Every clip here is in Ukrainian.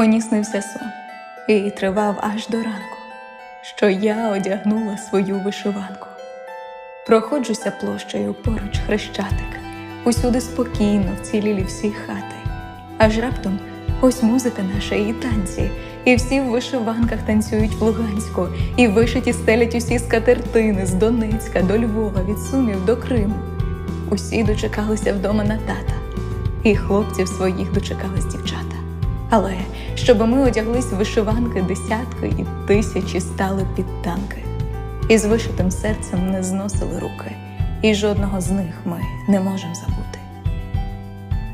Мені снився сон і тривав аж до ранку, що я одягнула свою вишиванку. Проходжуся площею поруч хрещатик, усюди спокійно вцілілі всі хати. Аж раптом ось музика наша і танці, і всі в вишиванках танцюють в Луганську, і вишиті стелять усі скатертини з Донецька до Львова, від Сумів до Криму. Усі дочекалися вдома на тата, і хлопців своїх дочекались дівчата. Але щоб ми одяглись вишиванки десятки і тисячі стали під танки. І з вишитим серцем не зносили руки, і жодного з них ми не можемо забути.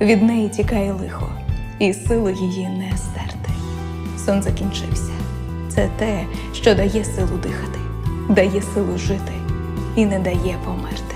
Від неї тікає лихо, і сили її не стерти. Сон закінчився. Це те, що дає силу дихати, дає силу жити і не дає померти.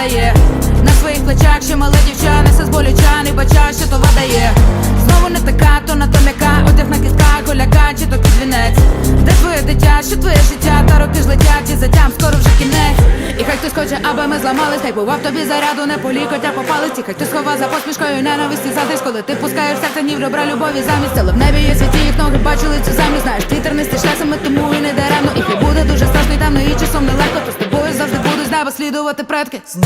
Падає На своїх плечах ще мали дівчани, все з болючани, бача, що то видає Знову не така, то на то м'яка, одяг на кістках, голяка, чи то підвінець Де твоє дитя, що твоє життя, та роки ж летять, і затям скоро вже кінець. І хай хтось хоче, аби ми зламались, хай бував тобі заряду, не полікотя по палиці Хай хтось хова за посмішкою ненависті задиш, коли ти пускаєш серце ні в ребра любові замість Але в небі є світі, предки З